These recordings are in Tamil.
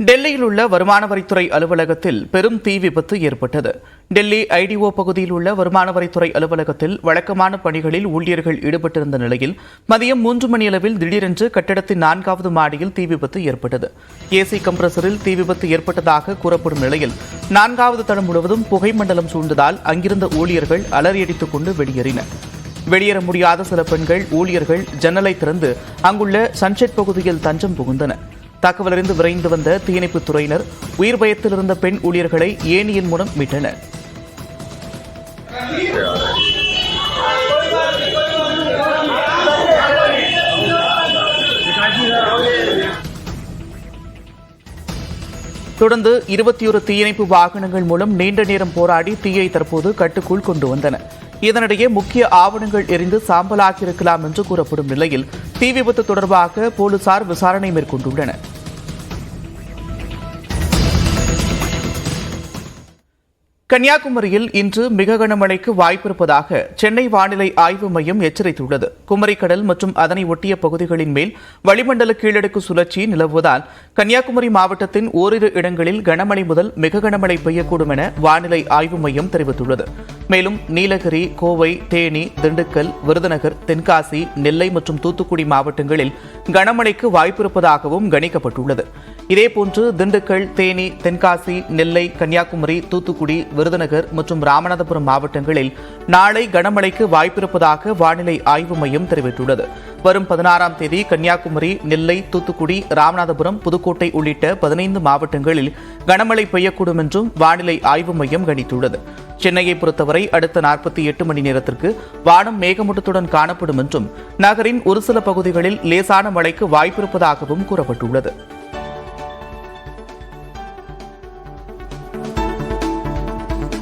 டெல்லியில் உள்ள வருமான வரித்துறை அலுவலகத்தில் பெரும் தீ விபத்து ஏற்பட்டது. டெல்லி ஐடிஓ பகுதியில் உள்ள வருமான வரித்துறை அலுவலகத்தில் வழக்கமான பணிகளில் ஊழியர்கள் ஈடுபட்டிருந்த நிலையில் மதியம் மூன்று மணியளவில் திடீரென்று கட்டடத்தின் நான்காவது மாடியில் தீ விபத்து ஏற்பட்டது. ஏசி கம்ப்ரஸரில் தீ விபத்து ஏற்பட்டதாக கூறப்படும் நிலையில் நான்காவது தளம் முழுவதும் புகை மண்டலம் சூழ்ந்ததால் அங்கிருந்த ஊழியர்கள் அலறியடித்துக் கொண்டு வெளியேறினர். வெளியேற முடியாத சில பெண்கள் ஊழியர்கள் ஜன்னலை திறந்து அங்குள்ள சன்செட் பகுதியில் தஞ்சம் புகுந்தனர். தகவலறிந்து விரைந்து வந்த தீயணைப்புத் துறையினர் உயிர் பயத்தில் இருந்த பெண் ஊழியர்களை ஏணியின் மூலம் மீட்டனர். தொடர்ந்து இருபத்தி ஒரு தீயணைப்பு வாகனங்கள் மூலம் நீண்ட நேரம் போராடி தீயை தற்போது கட்டுக்குள் கொண்டு வந்தன. இதனிடையே முக்கிய ஆவணங்கள் எரிந்து சாம்பலாகியிருக்கலாம் என்று கூறப்படும் நிலையில் தீ விபத்து தொடர்பாக போலீசார் விசாரணை மேற்கொண்டுள்ளனர். கன்னியாகுமரியில் இன்று மிக கனமழைக்கு வாய்ப்பிருப்பதாக சென்னை வானிலை ஆய்வு மையம் எச்சரித்துள்ளது. குமரிக்கடல் மற்றும் அதனை ஒட்டிய பகுதிகளின் மேல் வளிமண்டல கீழடுக்கு சுழற்சி நிலவுவதால் கன்னியாகுமரி மாவட்டத்தின் ஓரிரு இடங்களில் கனமழை முதல் மிக கனமழை பெய்யக்கூடும் என வானிலை ஆய்வு மையம் தெரிவித்துள்ளது. மேலும் நீலகிரி கோவை தேனி திண்டுக்கல் விருதுநகர் தென்காசி நெல்லை மற்றும் தூத்துக்குடி மாவட்டங்களில் கனமழைக்கு வாய்ப்பிருப்பதாகவும் கணிக்கப்பட்டுள்ளது. இதேபோன்று திண்டுக்கல் தேனி தென்காசி நெல்லை கன்னியாகுமரி தூத்துக்குடி விருதுநகர் மற்றும் ராமநாதபுரம் மாவட்டங்களில் நாளை கனமழைக்கு வாய்ப்பிருப்பதாக வானிலை ஆய்வு மையம் தெரிவித்துள்ளது. வரும் பதினாறாம் தேதி கன்னியாகுமரி நெல்லை தூத்துக்குடி ராமநாதபுரம் புதுக்கோட்டை உள்ளிட்ட பதினைந்து மாவட்டங்களில் கனமழை பெய்யக்கூடும் என்றும் வானிலை ஆய்வு மையம் கணித்துள்ளது. சென்னையை பொறுத்தவரை அடுத்த நாற்பத்தி எட்டு மணி நேரத்திற்கு வானம் மேகமூட்டத்துடன் காணப்படும் என்றும் நகரின் ஒரு சில பகுதிகளில் லேசான மழைக்கு வாய்ப்பிருப்பதாகவும் கூறப்பட்டுள்ளது.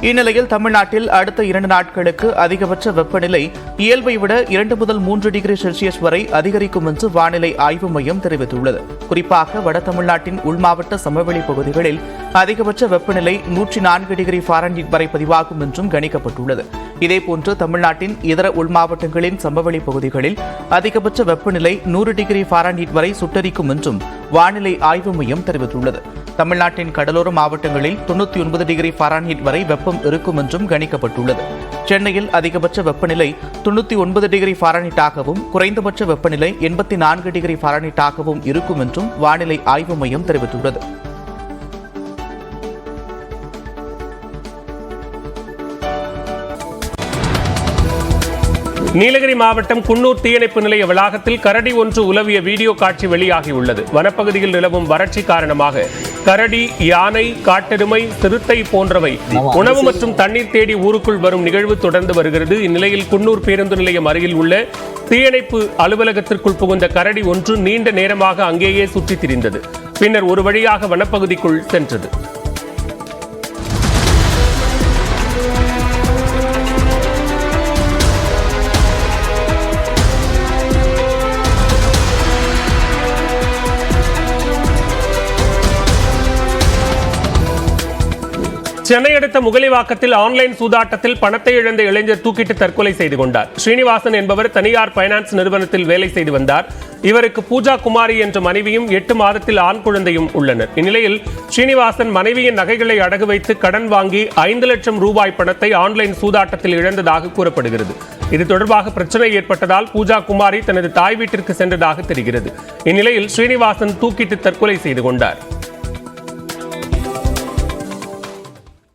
இந்நிலையில் தமிழ்நாட்டில் அடுத்த இரண்டு நாட்களுக்கு அதிகபட்ச வெப்பநிலை இயல்பை விட இரண்டு முதல் மூன்று டிகிரி செல்சியஸ் வரை அதிகரிக்கும் என்று வானிலை ஆய்வு மையம் தெரிவித்துள்ளது. குறிப்பாக வட தமிழ்நாட்டின் உள்மாவட்ட சமவெளி பகுதிகளில் அதிகபட்ச வெப்பநிலை நூற்றி நான்கு டிகிரி ஃபாரன்ஹீட் வரை பதிவாகும் என்றும் கணிக்கப்பட்டுள்ளது. இதேபோன்று தமிழ்நாட்டின் இதர உள்மாவட்டங்களின் சமவெளி பகுதிகளில் அதிகபட்ச வெப்பநிலை நூறு டிகிரி ஃபாரன்ஹீட் வரை சுட்டரிக்கும் என்றும் வானிலை ஆய்வு மையம் தெரிவித்துள்ளது. தமிழ்நாட்டின் கடலோர மாவட்டங்களில் தொண்ணூற்றி ஒன்பது டிகிரி ஃபாரான்ஹீட் வரை வெப்பம் இருக்கும் என்றும் கணிக்கப்பட்டுள்ளது. சென்னையில் அதிகபட்ச வெப்பநிலை தொண்ணூற்றி ஒன்பது டிகிரி ஃபாரன்ஹீட்டாகவும் குறைந்தபட்ச வெப்பநிலை எண்பத்தி நான்கு டிகிரி ஃபாரன்ஹீட்டாகவும் இருக்கும் என்றும் வானிலை ஆய்வு மையம் தெரிவித்துள்ளது. நீலகிரி மாவட்டம் குன்னூர் தீயணைப்பு நிலைய வளாகத்தில் கரடி ஒன்று உலவிய வீடியோ காட்சி வெளியாகியுள்ளது. வனப்பகுதியில் நிலவும் வறட்சி காரணமாக கரடி யானை காட்டெருமை சிறுத்தை போன்றவை உணவு மற்றும் தண்ணீர் தேடி ஊருக்குள் வரும் நிகழ்வு தொடர்ந்து வருகிறது. இந்நிலையில் குன்னூர் பேருந்து நிலையம் அருகில் உள்ள தீயணைப்பு அலுவலகத்திற்குள் புகுந்த கரடி ஒன்று நீண்ட நேரமாக அங்கேயே சுற்றித் திரிந்தது. பின்னர் ஒரு வழியாக வனப்பகுதிக்குள் சென்றது. சென்னை அடுத்த முகலிவாக்கத்தில் ஆன்லைன் சூதாட்டத்தில் பணத்தை இழந்த இளைஞர் தூக்கிட்டு தற்கொலை செய்து கொண்டார். ஸ்ரீனிவாசன் என்பவர் தனியார் பைனான்ஸ் நிறுவனத்தில் வேலை செய்து வந்தார். இவருக்கு பூஜா குமாரி என்ற மனைவியும் எட்டு மாதத்தில் ஆண் குழந்தையும் உள்ளனர். இந்நிலையில் ஸ்ரீனிவாசன் மனைவியின் நகைகளை அடகு வைத்து கடன் வாங்கி ஐந்து லட்சம் ரூபாய் பணத்தை ஆன்லைன் சூதாட்டத்தில் இழந்ததாக கூறப்படுகிறது. இது தொடர்பாக பிரச்சனை ஏற்பட்டதால் பூஜா குமாரி தனது தாய் வீட்டிற்கு சென்றதாக தெரிகிறது. இந்நிலையில் ஸ்ரீனிவாசன் தூக்கிட்டு தற்கொலை செய்து கொண்டார்.